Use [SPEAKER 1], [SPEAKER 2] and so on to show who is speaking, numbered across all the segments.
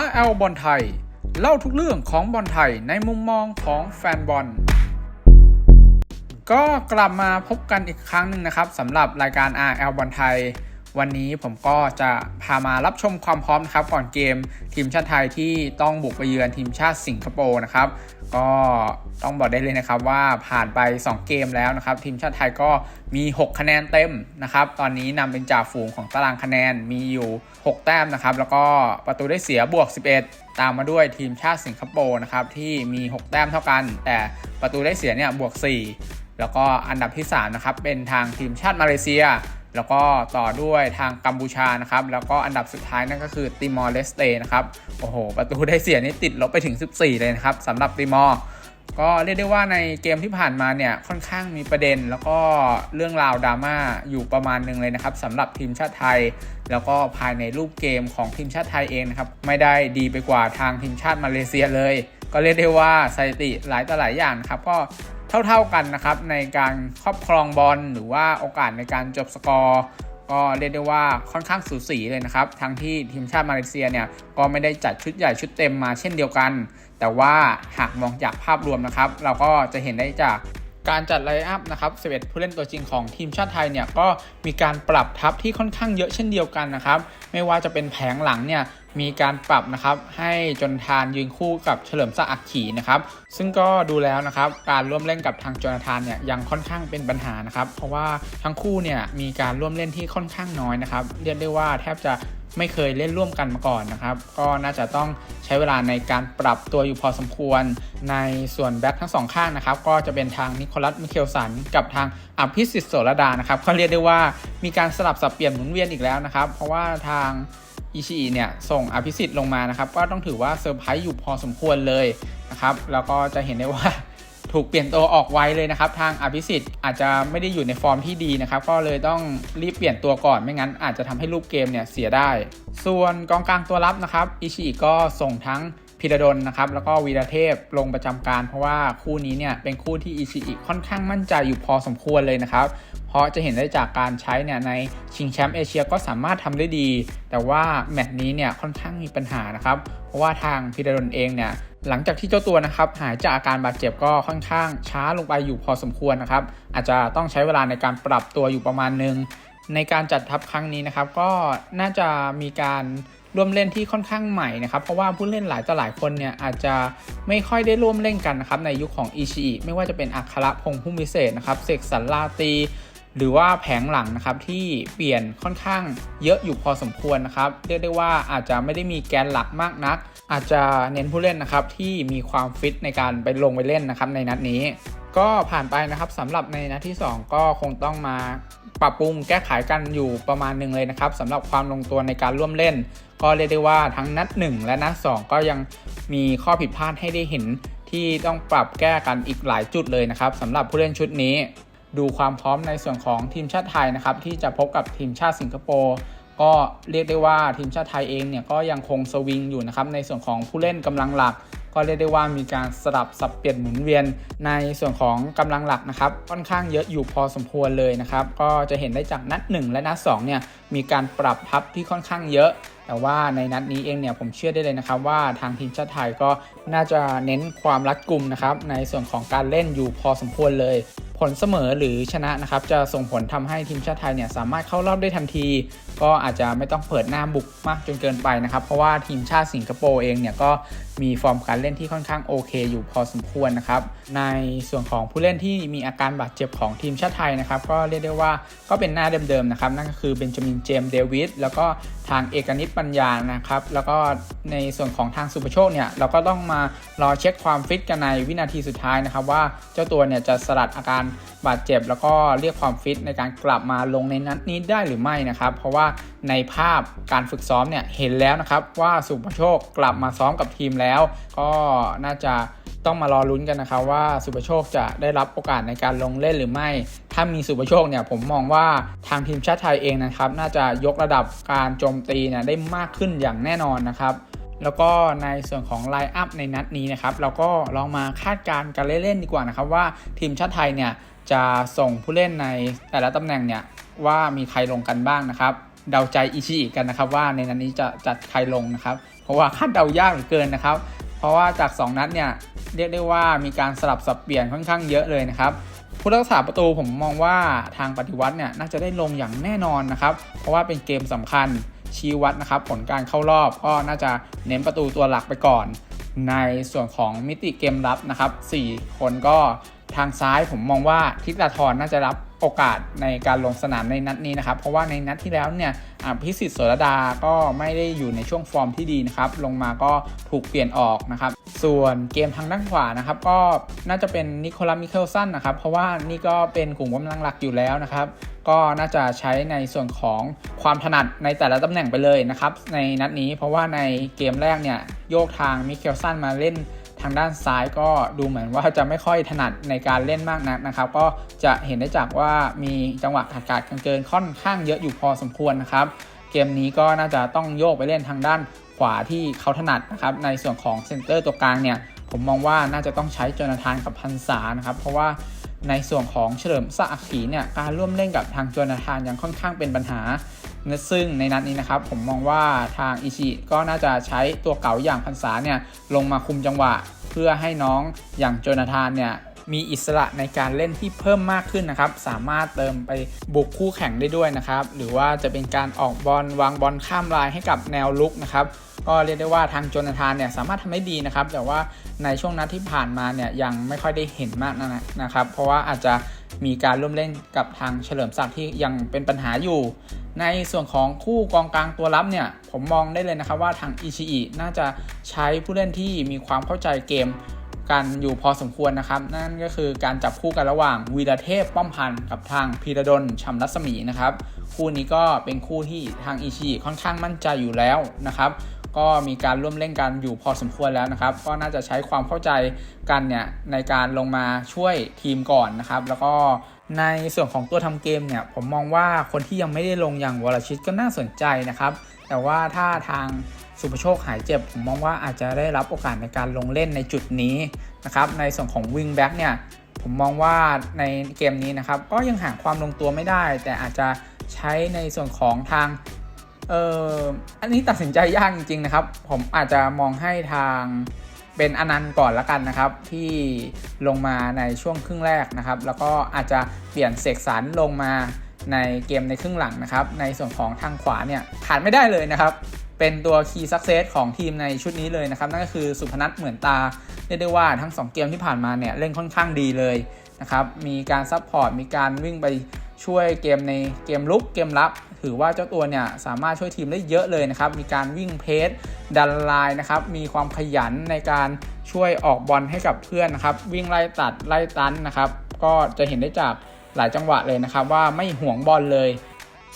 [SPEAKER 1] RL บอลไทย เล่าทุกเรื่องของบอลไทยในมุมมองของแฟนบอล ก็กลับมาพบกันอีกครั้งหนึ่งนะครับสำหรับรายการ RL บอลไทย วันนี้ผมก็จะพามารับชมความพร้อมนะครับก่อนเกมทีมชาติไทยที่ต้องบุกไปเยือนทีมชาติสิงคโปร์นะครับ ก็ต้องบอกได้เลยนะครับว่าผ่านไป 2 เกมแล้วนะครับ ทีมชาติไทยก็มี 6 คะแนนเต็มนะครับ ตอนนี้นำเป็นจ่าฝูงของตารางคะแนนมีอยู่ 6 แต้มนะครับ แล้วก็ประตูได้เสียบวก 11 ตามมาด้วยทีมชาติสิงคโปร์นะครับที่มี 6 แต้มเท่ากัน แต่ประตูได้เสียเนี่ยบวก 4 แล้วก็อันดับที่ 3 นะครับ เป็นทางทีมชาติมาเลเซีย แล้วก็ต่อด้วยทางกัมพูชานะครับ แล้วก็อันดับสุดท้ายนั่นก็คือติมอร์เลสเตนะครับ โอ้โห ประตูได้เสียนี่ติดลบไปถึง 14 เลยนะครับสำหรับติมอร์ก็เรียกได้ว่าในเกมที่ผ่านมาเนี่ยค่อนข้างมีประเด็น แล้วก็เรื่องราวดราม่าอยู่ประมาณหนึ่งเลยนะครับสำหรับทีมชาติไทย แล้วก็ภายในรูปเกมของทีมชาติไทยเองนะครับไม่ได้ดีไปกว่าทางทีมชาติมาเลเซียเลย ก็เรียกได้ว่าสถิติหลายต่อหลายอย่างนะครับก็ เท่าๆกันนะครับในการครอบครองบอลหรือว่าโอกาสในการจบสกอร์ก็เรียกได้ว่าค่อนข้างสูสีเลยนะครับ ทั้งที่ทีมชาติมาเลเซียเนี่ยก็ไม่ได้จัดชุดใหญ่ชุดเต็มมาเช่นเดียวกัน แต่ว่าหากมองจากภาพรวมนะครับ เราก็จะเห็นได้จาก การจัดไลน์อัพนะครับ 11 ผู้เล่นตัวจริงของทีมชาติไทยเนี่ยก็มีการปรับทัพที่ค่อนข้างเยอะเช่นเดียวกันนะครับ ไม่ว่าจะเป็นแผงหลังเนี่ยมีการปรับนะครับให้จนทานยืนคู่กับเฉลิมศักดิ์อักขีนะครับ ซึ่งก็ดูแล้วนะครับการร่วมเล่นกับทางจนาธานเนี่ยยังค่อนข้างเป็นปัญหานะครับ เพราะว่าทั้งคู่เนี่ยมีการร่วมเล่นที่ค่อนข้างน้อยนะครับ เรียกได้ว่าแทบจะ ไม่เคยเล่นร่วมกันมาก่อนนะครับ ก็น่าจะต้องใช้เวลาในการปรับตัวอยู่พอสมควร ในส่วนแบ็คทั้งสองข้างนะครับ ก็จะเป็นทางนิโคลัสมิเคลสันกับทางอภิสิทธิ์โสรดานะครับก็เรียกได้ว่ามีการสลับสับเปลี่ยนหมุนเวียนอีกแล้วนะครับ เพราะว่าทางอิชิอิเนี่ยส่งอภิสิทธิ์ลงมานะครับ ก็ต้องถือว่าเซอร์ไพรส์อยู่พอสมควรเลยนะครับ แล้วก็จะเห็นได้ว่า ถูกเปลี่ยนตัวออกไวเลยนะครับ ทางอภิสิทธิ์อาจจะไม่ได้อยู่ในฟอร์มที่ดีนะครับ ก็เลยต้องรีบเปลี่ยนตัวก่อนไม่งั้น อาจจะทำให้รูปเกมเนี่ยเสียได้ ส่วนกองกลางตัวรับนะครับอิชิอิก็ส่งทั้ง พิรดลนะครับแล้วก็วีรเทพลงประจำการ เพราะว่าคู่นี้เนี่ยเป็นคู่ที่อิชิอิค่อนข้างมั่นใจอยู่พอสมควรเลยนะครับ เพราะจะเห็นได้จากการใช้เนี่ยในชิงแชมป์เอเชียก็สามารถทำได้ดี แต่ว่าแมตช์นี้เนี่ยค่อนข้างมีปัญหานะครับ เพราะว่าทางพิรดลเองเนี่ยหลังจากที่เจ้าตัวนะครับหายจากอาการบาดเจ็บก็ค่อนข้างช้าลงไปอยู่พอสมควรนะครับอาจจะต้องใช้เวลาในการปรับตัวอยู่ประมาณนึงในการจัดทัพครั้งนี้นะครับก็น่าจะมีการ ร่วมเล่นที่ค่อนข้างใหม่นะครับเพราะว่าผู้เล่นหลายต่อหลายคนเนี่ยอาจจะไม่ค่อยได้ร่วมเล่นกันนะครับในยุคของอิชิอิไม่ว่าจะเป็นอัคระพงษ์ผู้มิเศษนะครับเสกสรรลาตีหรือว่าแผงหลังนะครับที่เปลี่ยนค่อนข้างเยอะอยู่พอสมควรนะครับเรียกได้ว่าอาจจะไม่ได้มีแกนหลักมากนัก อาจจะเน้นผู้เล่นนะครับที่มีความฟิตในการไปลงไปเล่นนะครับในนัดนี้ ก็ผ่านไปนะครับสำหรับในนัดที่ 2 ก็คงต้องมาปรับปรุงแก้ไขกันอยู่ประมาณหนึ่งเลยนะครับสำหรับความลงตัวในการร่วมเล่น ก็เรียกได้ว่าทั้งนัด 1 และนัด 2 ก็ยังมีข้อผิดพลาดให้ได้เห็นที่ต้องปรับแก้กันอีกหลายจุดเลยนะครับสำหรับผู้เล่นชุดนี้ ดูความพร้อมในส่วนของทีมชาติไทยนะครับที่จะพบกับทีมชาติสิงคโปร์ ก็เรียกได้ว่าทีมชาติไทยเองเนี่ยก็ยังคงสวิงอยู่นะครับในส่วนของผู้เล่นกำลังหลัก ก็เรียกได้ว่ามีการสลับสับเปลี่ยนหมุนเวียนในส่วนของกำลังหลักนะครับค่อนข้างเยอะอยู่พอสมควรเลยนะครับก็จะเห็นได้จากนัด 1 และนัด2เนี่ยมีการปรับทัพที่ค่อนข้างเยอะ แต่ว่าในนัดนี้เองเนี่ยผมเชื่อได้เลยนะครับว่าทางทีมชาติไทยก็น่าจะเน้นความรัดกุมนะครับในส่วนของการเล่นอยู่พอสมควรเลย ผลเสมอหรือชนะนะครับจะส่งผลทำให้ทีมชาติไทยเนี่ยสามารถเข้ารอบได้ทันที ก็อาจจะไม่ต้องเปิดหน้าบุกมากจนเกินไปนะครับ เพราะว่าทีมชาติสิงคโปร์เองเนี่ยก็มีฟอร์มการเล่นที่ค่อนข้างโอเคอยู่พอสมควรนะครับ ในส่วนของผู้เล่นที่มีอาการบาดเจ็บของทีมชาติไทยนะครับ ก็เรียกได้ว่าก็เป็นหน้าเดิมๆนะครับ นั่นก็คือเบนจามินเจมส์เดวิดแล้วก็ทางเอกนิตปัญญานะครับ แล้วก็ในส่วนของทางสุภโชคเนี่ยเราก็ต้องมารอเช็คความฟิตกันในวินาทีสุดท้ายนะครับ ว่าเจ้าตัวเนี่ยจะสลัดอาการบาดเจ็บ แล้วก็เรียกความฟิตในการกลับมาลงในนัดนี้ได้หรือไม่นะครับ เพราะว่าในภาพการฝึกซ้อมเนี่ยเห็นแล้วนะครับว่าสุภโชคกลับมาซ้อมกับทีมแล้ว ก็น่าจะต้องมารอลุ้นกันนะครับว่าสุภโชคจะได้รับโอกาสในการลงเล่นหรือไม่ ถ้ามีสุภโชคเนี่ยผมมองว่าทางทีมชาติไทยเองนะครับ น่าจะยกระดับการโจมตีเนี่ยได้มากขึ้นอย่างแน่นอนนะครับ แล้วก็ในส่วนของไลน์อัพในนัดนี้นะครับ เราก็ลองมาคาดการณ์กันเล่นๆดีกว่านะครับ ว่าทีมชาติไทยเนี่ยจะส่งผู้เล่นในแต่ละตำแหน่งเนี่ยว่ามีใครลงกันบ้างนะครับเดาใจอิชิอิกันนะครับ ว่าในนัดนี้จะจัดใครลงนะครับ เพราะว่าคาดเดายากเหลือเกินนะครับ เพราะว่าจาก 2 นัดเนี่ยเรียกได้ว่ามีการสลับสับเปลี่ยนค่อนข้างเยอะเลยนะครับผู้รักษาประตูผมมองว่าทางปฏิวัติเนี่ยน่าจะได้ลงอย่างแน่นอนนะครับ เพราะว่าเป็นเกมสำคัญ ชี้วัดนะครับ ผลการเข้ารอบก็น่าจะเน้นประตูตัวหลักไปก่อน ในส่วนของมิติเกมรับนะครับ 4 คนก็ทางซ้ายผมมองว่าทิตาทรน่าจะรับ โอกาสในการลงสนามในนัดนี้นะครับ เพราะว่าในนัดที่แล้วเนี่ยอภิสิทธิ์โสรดาก็ไม่ได้อยู่ในช่วงฟอร์มที่ดีนะครับ ลงมาก็ถูกเปลี่ยนออกนะครับ ส่วนเกมทางด้านขวานะครับ ก็น่าจะเป็นนิโคลัสมิเคิลสันนะครับ เพราะว่านี่ก็เป็นกลุ่มกำลังหลักอยู่แล้วนะครับ ก็น่าจะใช้ในส่วนของความถนัดในแต่ละตำแหน่งไปเลยนะครับ ในนัดนี้เพราะว่าในเกมแรกเนี่ยโยกทางมิเคิลสันมาเล่น ทางด้านซ้ายก็ดูเหมือนว่าจะไม่ค่อยถนัดในการเล่นมากนักนะครับ ก็จะเห็นได้จากว่ามีจังหวะขาดขาดๆเกินค่อนข้างเยอะอยู่พอสมควรนะครับ เกมนี้ก็น่าจะต้องโยกไปเล่นทางด้านขวาที่เขาถนัดนะครับในส่วนของเซนเตอร์ตัวกลางเนี่ยผมมองว่าน่าจะต้องใช้จนาธานกับพันษานะครับ เพราะว่าในส่วนของเฉลิมศักดิ์อักขีเนี่ยการร่วมเล่นกับทางจนาธานยังค่อนข้างเป็นปัญหา ซึ่งในนัดนี้นะครับผมมองว่าทางอิชิก็น่าจะใช้ตัวเก่าอย่างพันษาเนี่ยลงมาคุมจังหวะ เพื่อให้น้องอย่างโจนาธานเนี่ยมีอิสระในการเล่นที่เพิ่มมากขึ้นนะครับ สามารถเติมไปบุกคู่แข่งได้ด้วยนะครับ หรือว่าจะเป็นการออกบอลวางบอลข้ามลายให้กับแนวลุกนะครับ ก็เรียกได้ว่าทางโจนาธานเนี่ยสามารถทำได้ดีนะครับ แต่ว่าในช่วงนัดที่ผ่านมาเนี่ยยังไม่ค่อยได้เห็นมากนะนะครับ เพราะว่าอาจจะมีการร่วมเล่นกับทางเฉลิมศักดิ์ที่ยังเป็นปัญหาอยู่ ในส่วนของคู่กองกลางตัวรับเนี่ย ผมมองได้เลยนะครับว่าทางอิชิอิน่าจะใช้ผู้เล่นที่มีความเข้าใจเกมกันอยู่พอสมควรนะครับ นั่นก็คือการจับคู่กันระหว่างวีรเทพป้อมพันธ์กับทางพีระดลชำรัศมีนะครับ คู่นี้ก็เป็นคู่ที่ทางอิชิค่อนข้างมั่นใจอยู่แล้วนะครับ ก็มีการร่วมเล่นกันอยู่พอสมควรแล้วนะครับ ก็น่าจะใช้ความเข้าใจกันเนี่ยในการลงมาช่วยทีมก่อนนะครับ แล้วก็ในส่วนของตัวทำเกมเนี่ยผมมองว่าคนที่ยังไม่ได้ลงอย่างวรชิตก็น่าสนใจนะครับ แต่ว่าถ้าทางสุภโชคหายเจ็บ ผมมองว่าอาจจะได้รับโอกาสในการลงเล่นในจุดนี้นะครับ ในส่วนของวิงแบ็กเนี่ยผมมองว่าในเกมนี้นะครับ ก็ยังหาความลงตัวไม่ได้ แต่อาจจะใช้ในส่วนของทาง เอออันนี้ตัดสินใจยากจริงๆนะครับ ผมอาจจะมองให้ทางเป็นอนันต์ก่อนละกันนะครับ ที่ลงมาในช่วงครึ่งแรกนะครับ แล้วก็อาจจะเปลี่ยนเสกสรรลงมาในเกมในครึ่งหลังนะครับ ในส่วนของทางขวาเนี่ยขาดไม่ได้เลยนะครับ เป็นตัว Key Success ของทีมในชุดนี้เลยนะครับ นั่นก็คือสุพนัทเหมือนตาเรียกได้ว่าทั้ง 2 เกมที่ผ่านมาเนี่ยเล่นค่อนข้างดีเลยนะครับ มีการซับพอร์ตมีการวิ่งไปช่วยเกมในเกมลุกเกมรับ ถือว่าเจ้าตัวเนี่ยสามารถช่วยทีมได้เยอะเลยนะครับ มีการวิ่งเพสดันไลน์นะครับ มีความขยันในการช่วยออกบอลให้กับเพื่อนนะครับ วิ่งไล่ตัดไล่ตันนะครับ ก็จะเห็นได้จากหลายจังหวะเลยนะครับ ว่าไม่ห่วงบอลเลย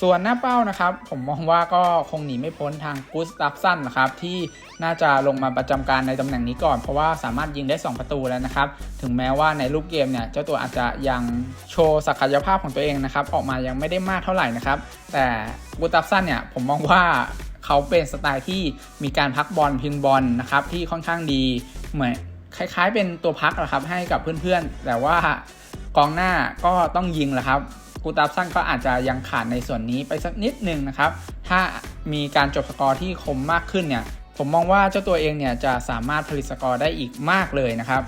[SPEAKER 1] ส่วนหน้าเป้านะครับ ผมมองว่าก็คงหนีไม่พ้นทางกูสตัฟสันนะครับ ที่น่าจะลงมาประจำการในตำแหน่งนี้ก่อนเพราะว่าสามารถยิงได้ 2 ประตูแล้วนะครับ ถึงแม้ว่าในรูปเกมเนี่ยเจ้าตัวอาจจะยังโชว์ศักยภาพของตัวเองนะครับ ออกมายังไม่ได้มากเท่าไหร่นะครับ แต่กูสตัฟสันเนี่ยผมมองว่าเขาเป็นสไตล์ที่มีการพักบอลพิงบอลนะครับที่ค่อนข้างดีเหมือนคล้าย ๆ เป็นตัวพักนะครับให้กับเพื่อนๆ แต่ว่ากองหน้าก็ต้องยิงแหละครับ กูตาฟซันก็อาจจะยังขาดในส่วนนี้ไปสักนิดนึงนะครับ ถ้ามีการจบสกอร์ที่คมมากขึ้นเนี่ย ผมมองว่าเจ้าตัวเองเนี่ยจะสามารถผลิตสกอร์ได้อีกมากเลยนะครับ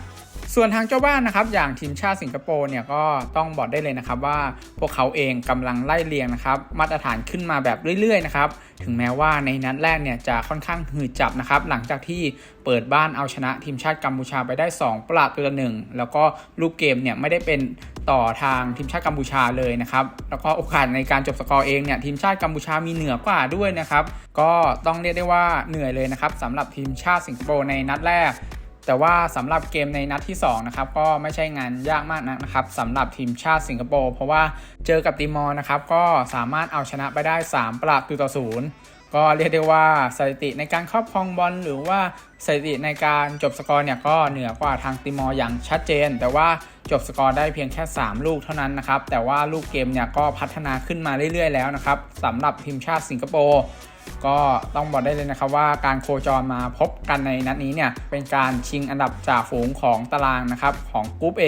[SPEAKER 1] ส่วนทางเจ้าบ้านนะครับอย่างทีมชาติสิงคโปร์เนี่ยก็ต้องบอกได้เลยนะครับว่าพวกเขาเองกำลังไล่เลียงนะครับมาตรฐานขึ้นมาแบบเรื่อยๆนะครับถึงแม้ว่าในนัดแรกเนี่ยจะค่อนข้างหืดจับนะครับหลังจากที่เปิดบ้านเอาชนะทีมชาติกัมพูชาไปได้ 2 ประตูต่อหนึ่งแล้วก็ลูกเกมเนี่ยไม่ได้เป็น ต่อทางทีมชาติกัมพูชาเลยนะครับ แล้วก็โอกาสในการจบสกอร์เองเนี่ยทีมชาติกัมพูชามีเหนือกว่าด้วยนะครับ ก็ต้องเรียกได้ว่าเหนื่อยเลยนะครับสำหรับทีมชาติสิงคโปร์ในนัดแรก แต่ว่าสำหรับเกมในนัดที่2นะครับก็ไม่ใช่งานยากมากนักนะครับสำหรับทีมชาติสิงคโปร์เพราะว่าเจอกับติมอร์นะครับก็สามารถเอาชนะไปได้ 3 ประตูต่อศูนย์ก็เรียกได้ว่าสถิติในการครอบครองบอลหรือว่าสถิติในการจบสกอร์เนี่ยก็เหนือกว่าทางติมอร์อย่างชัดเจน แต่ว่า จบสกอร์ได้เพียงแค่ 3 ลูกเท่านั้นนะครับ แต่ว่าลูกเกมเนี่ยก็พัฒนาขึ้นมาเรื่อยๆ แล้วนะครับสำหรับทีมชาติสิงคโปร์ก็ต้องบอกได้เลยนะครับว่าการโคจรมาพบกันในนัดนี้เนี่ยเป็นการชิงอันดับจ่าฝูงของตารางนะครับของกรุ๊ป A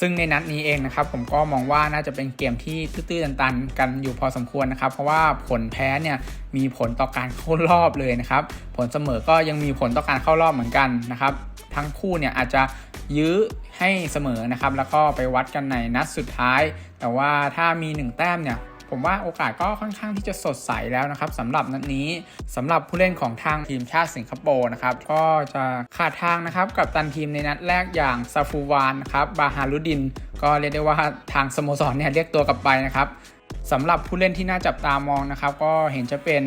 [SPEAKER 1] ซึ่งในนัดนี้เองนะครับผมก็มองว่าน่าจะเป็นเกมที่ตื้อๆตันๆ กันอยู่พอสมควรนะครับ เพราะว่าผลแพ้เนี่ยมีผลต่อการเข้ารอบเลยนะครับ ผลเสมอก็ยังมีผลต่อการเข้ารอบเหมือนกันนะครับ ทั้งคู่เนี่ยอาจจะยื้อให้เสมอนะครับ แล้วก็ไปวัดกันในนัดสุดท้าย แต่ว่าถ้ามี 1 แต้มเนี่ยผมว่าโอกาสก็ค่อนข้างที่จะสดใสแล้วนะครับสำหรับนัดนี้สำหรับผู้เล่นของทางทีมชาติสิงคโปร์นะครับก็จะขาดทางนะครับกับตันทีมในนัดแรกอย่างซาฟูวานนะครับบาฮารุดิน ก็เรียกได้ว่าทางสโมสรเนี่ยเรียกตัวกลับไปนะครับสำหรับผู้เล่นที่น่าจับตามองนะครับ ก็เห็นจะเป็น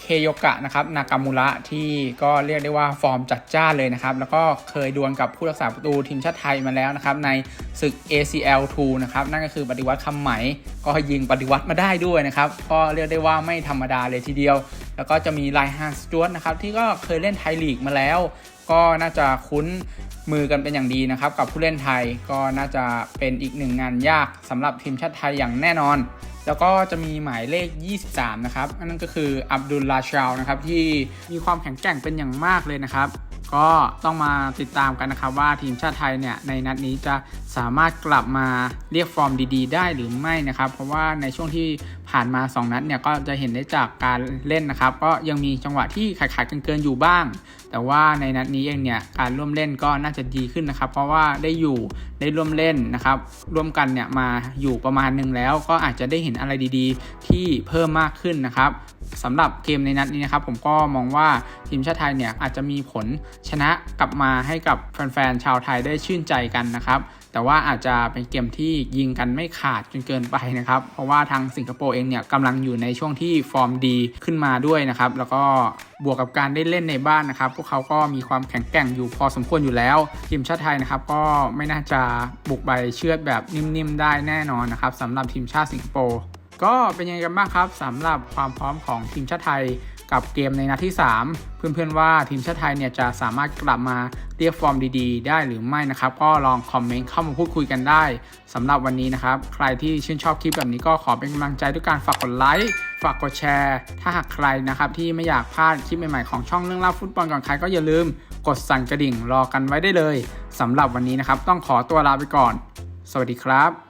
[SPEAKER 1] เคโยกะนะครับนากามูระที่ก็เรียกได้ว่าฟอร์มจัดจ้านเลยนะครับ แล้วก็เคยดวลกับผู้รักษาประตูทีมชาติไทยมาแล้วนะครับ ในศึก ACL 2นะครับ นั่นก็คือปฏิวัติคำไหม ก็ยิงปฏิวัติมาได้ด้วยนะครับ ก็เรียกได้ว่าไม่ธรรมดาเลยทีเดียว แล้วก็จะมีไลฮันสจวตนะครับ ที่ก็เคยเล่นไทยลีกมาแล้ว ก็น่าจะคุ้นมือกันเป็นอย่างดีนะครับ กับผู้เล่นไทยก็น่าจะเป็นอีกหนึ่งงานยากสำหรับทีมชาติไทยอย่างแน่นอน แล้วก็จะมีหมายเลข 23 นะครับ นั่นก็คืออับดุลลาชาวนะครับที่มีความแข็งแกร่งเป็นอย่างมากเลยนะครับ ก็ต้องมาติดตามกันนะครับว่าทีมชาติไทยเนี่ยในนัดนี้จะสามารถกลับมาเรียกฟอร์มดีๆ ได้หรือไม่นะครับ เพราะว่าในช่วงที่ผ่านมา 2 นัดเนี่ยก็จะเห็นได้จากการเล่นนะครับ ก็ยังมีจังหวะที่ขาดขาดๆเกินๆอยู่บ้าง แต่ว่าในนัดนี้เองเนี่ยการร่วมเล่นก็น่าจะดีขึ้นนะครับ เพราะว่าได้อยู่ได้ร่วมเล่นนะครับ ร่วมกันเนี่ยมาอยู่ประมาณหนึ่งแล้ว ก็อาจจะได้เห็นอะไรดีๆ ที่เพิ่มมากขึ้นนะครับสำหรับเกมในนัดนี้นะครับ ผมก็มองว่าทีมชาติไทยเนี่ยอาจจะมีผลชนะกลับมาให้กับแฟนๆชาวไทยได้ชื่นใจกันนะครับแต่ว่าอาจจะเป็นเกมที่ยิงกันไม่ขาดจนเกินไปนะครับ เพราะว่าทางสิงคโปร์เองเนี่ยกำลังอยู่ในช่วงที่ฟอร์มดีขึ้นมาด้วยนะครับ แล้วก็บวกกับการได้เล่นในบ้านนะครับ พวกเขาก็มีความแข็งแกร่งอยู่พอสมควรอยู่แล้ว ทีมชาติไทยนะครับก็ไม่น่าจะบุกไปเชือดแบบนิ่มๆได้แน่นอนนะครับสำหรับทีมชาติสิงคโปร์ก็เป็นยังไงกันบ้างครับสำหรับความพร้อมของทีมชาติไทย กับเกมในนัดที่ 3 เพื่อนๆว่าทีมชาติไทยเนี่ยจะสามารถกลับมาเรียกฟอร์มดีๆ ได้หรือไม่นะครับ ก็ลองคอมเมนต์เข้ามาพูดคุยกันได้สำหรับวันนี้นะครับ ใครที่ชื่นชอบคลิปแบบนี้ก็ขอเป็นกำลังใจด้วยการฝากกดไลค์ฝากกดแชร์ ถ้าหากใครนะครับที่ไม่อยากพลาดคลิปใหม่ๆของช่องเรื่องเล่าฟุตบอลก่อนใครก็อย่าลืมกดสั่นกระดิ่งรอกันไว้ได้เลยสำหรับวันนี้นะครับ ต้องขอตัวลาไปก่อน สวัสดีครับ